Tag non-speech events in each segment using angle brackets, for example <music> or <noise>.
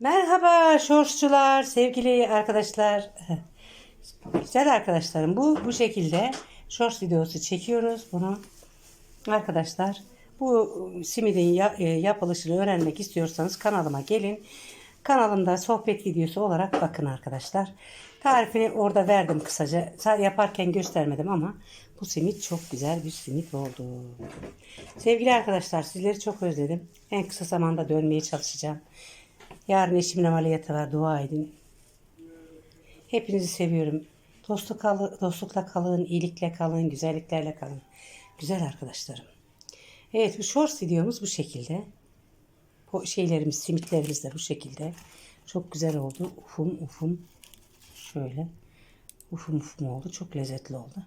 Merhaba şorşçular, sevgili arkadaşlar. <laughs> Güzel arkadaşlarım bu bu şekilde shorts videosu çekiyoruz bunu. Arkadaşlar bu simidin e, yapılışını öğrenmek istiyorsanız kanalıma gelin. Kanalımda sohbet videosu olarak bakın arkadaşlar. Tarifini orada verdim kısaca. Sa- Yaparken göstermedim ama bu simit çok güzel bir simit oldu. Sevgili arkadaşlar sizleri çok özledim. En kısa zamanda dönmeye çalışacağım. Yarın eşimin ameliyatı var. Dua edin. Hepinizi seviyorum. Dostluk kal- dostlukla kalın, iyilikle kalın, güzelliklerle kalın. Güzel arkadaşlarım. Evet bu shorts videomuz bu şekilde. Bu şeylerimiz, simitlerimiz de bu şekilde. Çok güzel oldu. Ufum ufum. Şöyle. Ufum ufum oldu. Çok lezzetli oldu.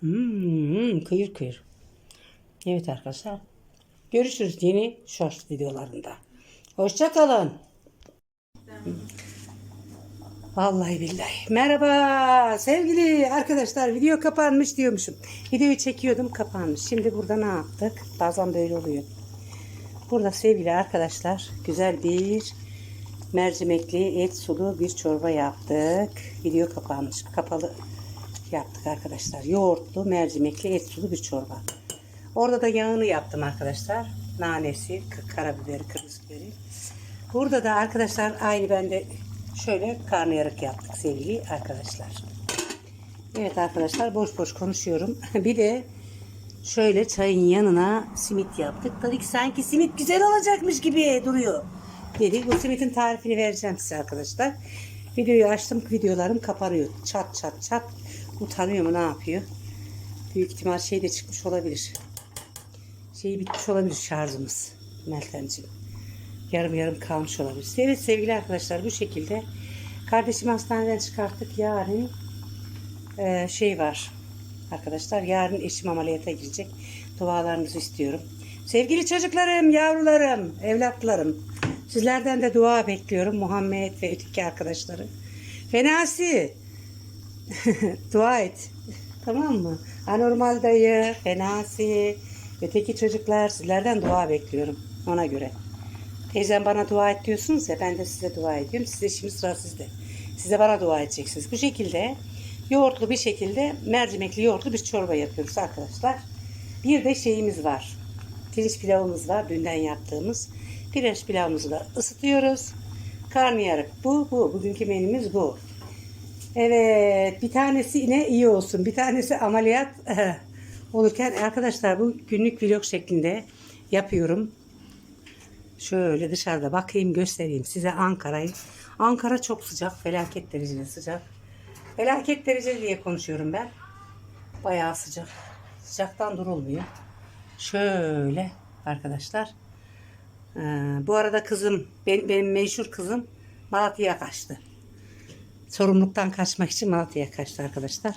Hmm, kıyır kıyır. Evet arkadaşlar. Görüşürüz yeni shorts videolarında. Hoşçakalın. Vallahi billahi. Merhaba sevgili arkadaşlar. Video kapanmış diyormuşum. Videoyu çekiyordum kapanmış. Şimdi burada ne yaptık? Bazen böyle oluyor. Burada sevgili arkadaşlar güzel bir mercimekli et sulu bir çorba yaptık. Video kapanmış. Kapalı yaptık arkadaşlar. Yoğurtlu mercimekli et sulu bir çorba. Orada da yağını yaptım arkadaşlar. Nanesi, karabiberi, kırmızı biberi. Burada da arkadaşlar aynı bende şöyle karnıyarık yaptık sevgili arkadaşlar. Evet arkadaşlar boş boş konuşuyorum. <laughs> bir de şöyle çayın yanına simit yaptık. Tabii ki sanki simit güzel olacakmış gibi duruyor. Dedik bu simitin tarifini vereceğim size arkadaşlar. Videoyu açtım videolarım kapanıyor. Çat çat çat. Utanıyor mu ne yapıyor? Büyük ihtimal şey de çıkmış olabilir. Şey bitmiş olabilir şarjımız. Meltemciğim. Yarım yarım kalmış olabilir. Evet sevgili arkadaşlar bu şekilde. Kardeşimi hastaneden çıkarttık. Yarın e, şey var. Arkadaşlar yarın eşim ameliyata girecek. Dualarınızı istiyorum. Sevgili çocuklarım, yavrularım, evlatlarım. Sizlerden de dua bekliyorum. Muhammed ve öteki arkadaşları. Fenasi. <laughs> dua et. Tamam mı? Anormal dayı, Fenasi, öteki çocuklar sizlerden dua bekliyorum. Ona göre. Teyzem bana dua et diyorsunuz ya ben de size dua ediyorum. Size şimdi sıra sizde. Size bana dua edeceksiniz. Bu şekilde yoğurtlu bir şekilde mercimekli yoğurtlu bir çorba yapıyoruz arkadaşlar. Bir de şeyimiz var. Pirinç pilavımız var. Dünden yaptığımız. Pirinç pilavımızı da ısıtıyoruz. Karnıyarık bu. Bu. Bugünkü menümüz bu. Evet. Bir tanesi yine iyi olsun. Bir tanesi ameliyat <laughs> olurken arkadaşlar bu günlük vlog şeklinde yapıyorum. Şöyle dışarıda bakayım göstereyim size Ankara'yı. Ankara çok sıcak. Felaket derecede sıcak. Felaket dereceli diye konuşuyorum ben. Bayağı sıcak. Sıcaktan durulmuyor. Şöyle arkadaşlar. Ee, bu arada kızım benim, benim meşhur kızım Malatya'ya kaçtı. Sorumluluktan kaçmak için Malatya'ya kaçtı arkadaşlar.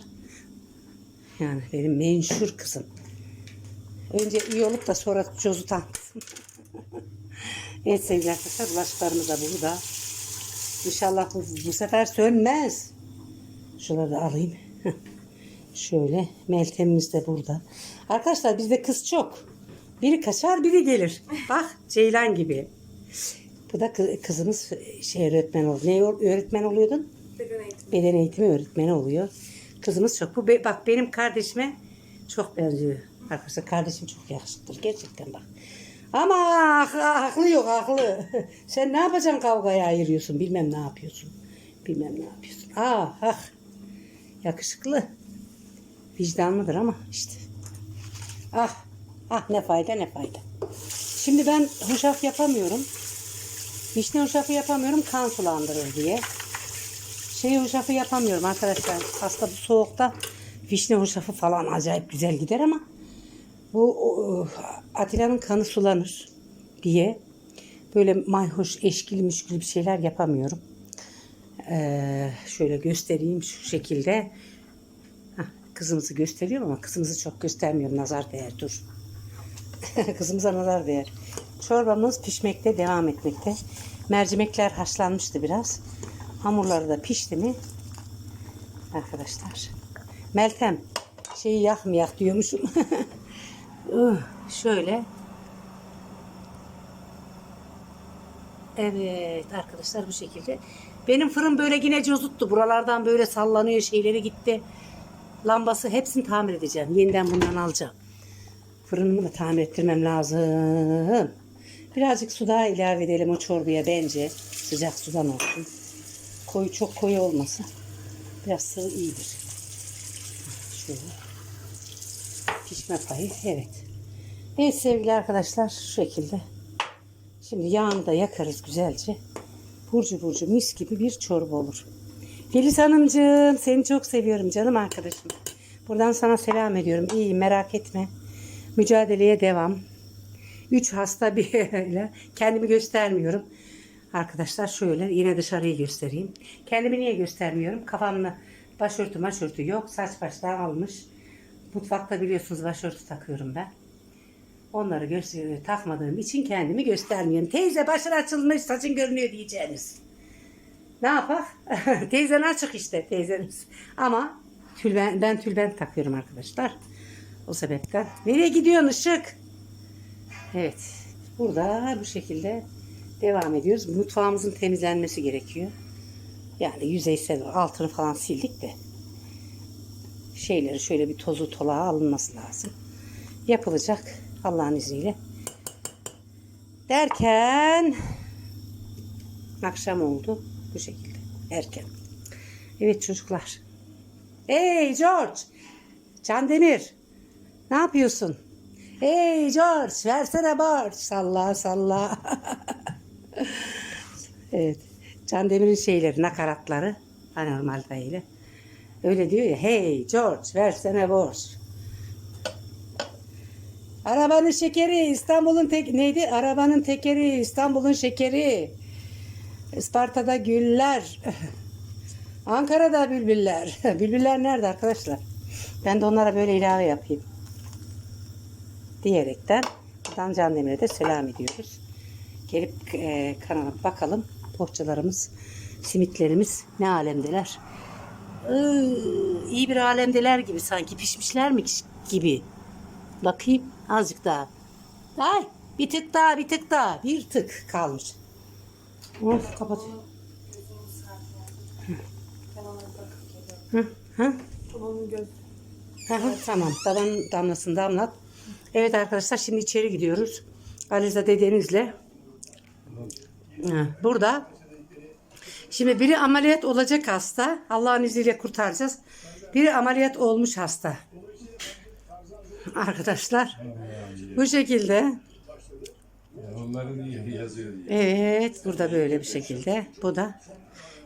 Yani benim meşhur kızım. Önce iyi olup da sonra cozutan kızım. <laughs> Evet sevgili arkadaşlar bulaşıklarımız da burada. İnşallah bu, bu sefer sönmez. Şunları da alayım. <laughs> Şöyle Meltem'imiz de burada. Arkadaşlar bizde kız çok. Biri kaçar biri gelir. Bak Ceylan gibi. Bu da kı- kızımız şey öğretmen oldu. Ne öğretmen oluyordun? Beden eğitimi. Beden eğitimi öğretmeni oluyor. Kızımız çok. Bu bak benim kardeşime çok benziyor. Arkadaşlar kardeşim çok yakışıklıdır. Gerçekten bak. Ama haklı, yok haklı. <laughs> Sen ne yapacaksın kavgaya ayırıyorsun. Bilmem ne yapıyorsun. Bilmem ne yapıyorsun. Ah ah. Yakışıklı. Vicdanlıdır ama işte. Ah. Ah ne fayda ne fayda. Şimdi ben hoşaf yapamıyorum. Vişne hoşafı yapamıyorum kan sulandırır diye. Şey hoşafı yapamıyorum arkadaşlar. Aslında bu soğukta vişne hoşafı falan acayip güzel gider ama bu Atilla'nın kanı sulanır diye böyle mayhoş, eşkili müşkül bir şeyler yapamıyorum. Ee, şöyle göstereyim şu şekilde. Hah, kızımızı gösteriyorum ama kızımızı çok göstermiyorum. Nazar değer dur. <laughs> Kızımıza nazar değer. Çorbamız pişmekte devam etmekte. Mercimekler haşlanmıştı biraz. Hamurları da pişti mi? Arkadaşlar. Meltem şeyi yakmayak diyormuşum. <laughs> Uh, Şöyle Evet arkadaşlar bu şekilde. Benim fırın böyle yine cozuttu. Buralardan böyle sallanıyor şeyleri gitti. Lambası hepsini tamir edeceğim. Yeniden bundan alacağım. Fırınımı da tamir ettirmem lazım. Birazcık su daha ilave edelim o çorbaya bence. Sıcak sudan olsun. Koyu çok koyu olmasın. Biraz sıvı iyidir. Şöyle. Pişme payı evet. Evet sevgili arkadaşlar şu şekilde. Şimdi yağını da yakarız güzelce. Burcu burcu mis gibi bir çorba olur. Filiz Hanımcığım seni çok seviyorum canım arkadaşım. Buradan sana selam ediyorum. İyi merak etme. Mücadeleye devam. Üç hasta bir <laughs> kendimi göstermiyorum. Arkadaşlar şöyle yine dışarıyı göstereyim. Kendimi niye göstermiyorum? Kafamda başörtü maşörtü yok. Saç baştan almış. Mutfakta biliyorsunuz başörtü takıyorum ben. Onları göster takmadığım için kendimi göstermiyorum. Teyze başın açılmış saçın görünüyor diyeceğiniz. Ne yapak? <laughs> Teyzen açık işte teyzeniz. Ama tülben, ben tülbent takıyorum arkadaşlar. O sebepten. Nereye gidiyorsun ışık? Evet. Burada bu şekilde devam ediyoruz. Mutfağımızın temizlenmesi gerekiyor. Yani yüzeysel altını falan sildik de. Şeyleri şöyle bir tozu tolağa alınması lazım. Yapılacak Allah'ın izniyle. Derken akşam oldu bu şekilde. Erken. Evet çocuklar. Hey George. Can Demir. Ne yapıyorsun? Hey George versene borç. Salla salla. <laughs> evet. Can Demir'in şeyleri, nakaratları. Anormal ile. Öyle diyor ya. Hey George versene borç. Arabanın şekeri İstanbul'un tek neydi? Arabanın tekeri İstanbul'un şekeri. Isparta'da güller. <laughs> Ankara'da bülbüller. <laughs> bülbüller nerede arkadaşlar? Ben de onlara böyle ilave yapayım. Diyerekten Can Demir'e de selam ediyoruz. Gelip e, kanala bakalım. Poğaçalarımız, simitlerimiz ne alemdeler. Iı, iyi bir alemdeler gibi sanki pişmişler mi gibi. Bakayım azıcık daha. Ay bir tık daha bir tık daha bir tık kalmış. Of kapat. Hı, hı. Hı tamam. Tabanın damlasını damlat. Evet arkadaşlar şimdi içeri gidiyoruz. Aliza dedenizle. Burada. Şimdi biri ameliyat olacak hasta. Allah'ın izniyle kurtaracağız. Biri ameliyat olmuş hasta. Arkadaşlar. Bu şekilde. Evet burada böyle bir şekilde. Bu da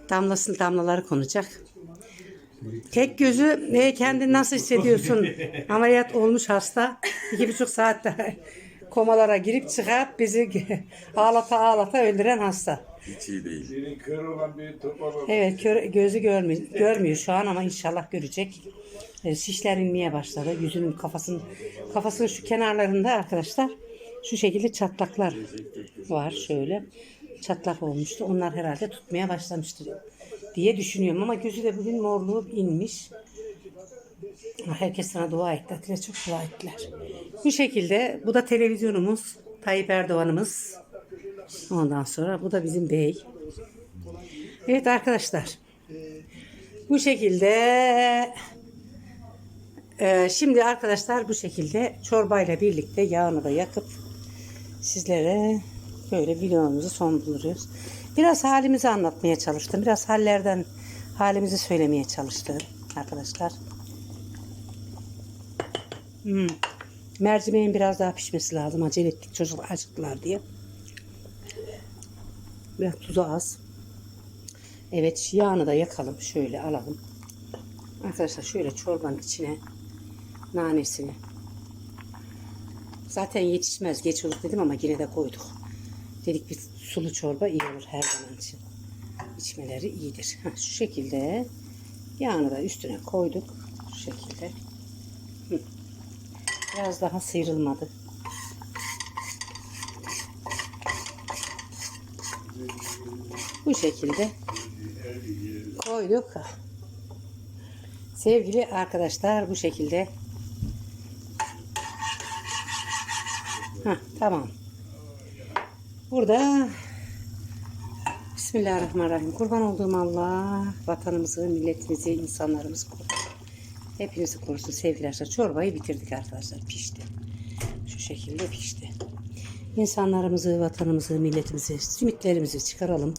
damlasın damlaları konacak. Tek gözü ne kendini nasıl hissediyorsun? <laughs> Ameliyat olmuş hasta. iki buçuk saatte komalara girip çıkıp bizi <laughs> ağlata ağlata öldüren hasta. Hiç iyi değil. Senin kör olan bir topal Evet kör, gözü görmüyor, görmüyor şu an ama inşallah görecek. E, şişler inmeye başladı. Yüzünün kafasının kafasının şu kenarlarında arkadaşlar şu şekilde çatlaklar var şöyle. Çatlak olmuştu. Onlar herhalde tutmaya başlamıştır diye düşünüyorum ama gözü de bugün morluğu inmiş. Herkes sana dua etti. Atilla çok dua ettiler. Bu şekilde bu da televizyonumuz. Tayyip Erdoğan'ımız. Ondan sonra bu da bizim bey. Evet arkadaşlar. Bu şekilde e, şimdi arkadaşlar bu şekilde çorbayla birlikte yağını da yakıp sizlere böyle videomuzu son buluyoruz. Biraz halimizi anlatmaya çalıştım. Biraz hallerden halimizi söylemeye çalıştım arkadaşlar. Hmm. Mercimeğin biraz daha pişmesi lazım. Acele ettik çocuklar acıktılar diye. Biraz tuzu az. Evet yağını da yakalım. Şöyle alalım. Arkadaşlar şöyle çorbanın içine nanesini. Zaten yetişmez. Geç olur dedim ama yine de koyduk. Dedik bir sulu çorba iyi olur her zaman için. İçmeleri iyidir. Ha, şu şekilde yağını da üstüne koyduk. Şu şekilde. Biraz daha sıyrılmadı. Bu şekilde koyduk. Sevgili arkadaşlar bu şekilde. Heh, tamam. Burada Bismillahirrahmanirrahim. Kurban olduğum Allah vatanımızı, milletimizi, insanlarımızı korusun. Hepinizi korusun sevgili arkadaşlar. Çorbayı bitirdik arkadaşlar. Pişti. Şu şekilde pişti. İnsanlarımızı, vatanımızı, milletimizi, simitlerimizi çıkaralım.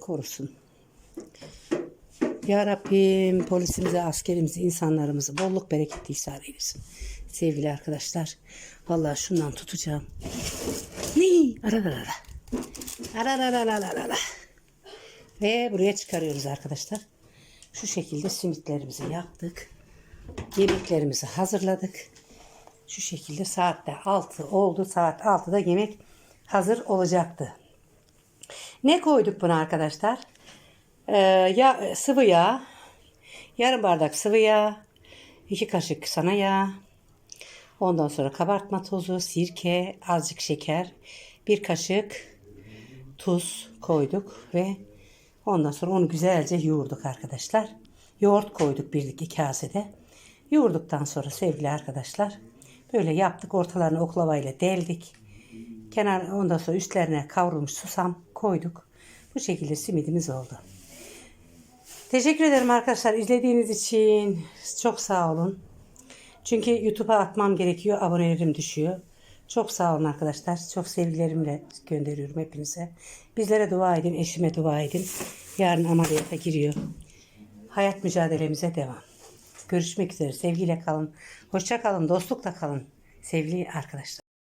Korusun. Ya Rabbim polisimize, askerimize, insanlarımızı bolluk bereketli ihsan eylesin. Sevgili arkadaşlar. Vallahi şundan tutacağım. Ne? Ara ara ara. Ara ara ara ara ara. Ve buraya çıkarıyoruz arkadaşlar. Şu şekilde simitlerimizi yaptık. Yemeklerimizi hazırladık. Şu şekilde saatte 6 oldu. Saat 6'da yemek hazır olacaktı. Ne koyduk buna arkadaşlar? Ee, ya sıvı yağ, yarım bardak sıvı yağ, iki kaşık sana yağ, ondan sonra kabartma tozu, sirke, azıcık şeker, bir kaşık tuz koyduk ve ondan sonra onu güzelce yoğurduk arkadaşlar. Yoğurt koyduk bir iki kasede. Yoğurduktan sonra sevgili arkadaşlar böyle yaptık ortalarını oklavayla deldik. Kenar ondan sonra üstlerine kavrulmuş susam koyduk. Bu şekilde simidimiz oldu. Teşekkür ederim arkadaşlar izlediğiniz için. Çok sağ olun. Çünkü YouTube'a atmam gerekiyor. Abonelerim düşüyor. Çok sağ olun arkadaşlar. Çok sevgilerimle gönderiyorum hepinize. Bizlere dua edin. Eşime dua edin. Yarın ameliyata giriyor. Hayat mücadelemize devam. Görüşmek üzere. Sevgiyle kalın. Hoşça kalın. Dostlukla kalın. Sevgili arkadaşlar.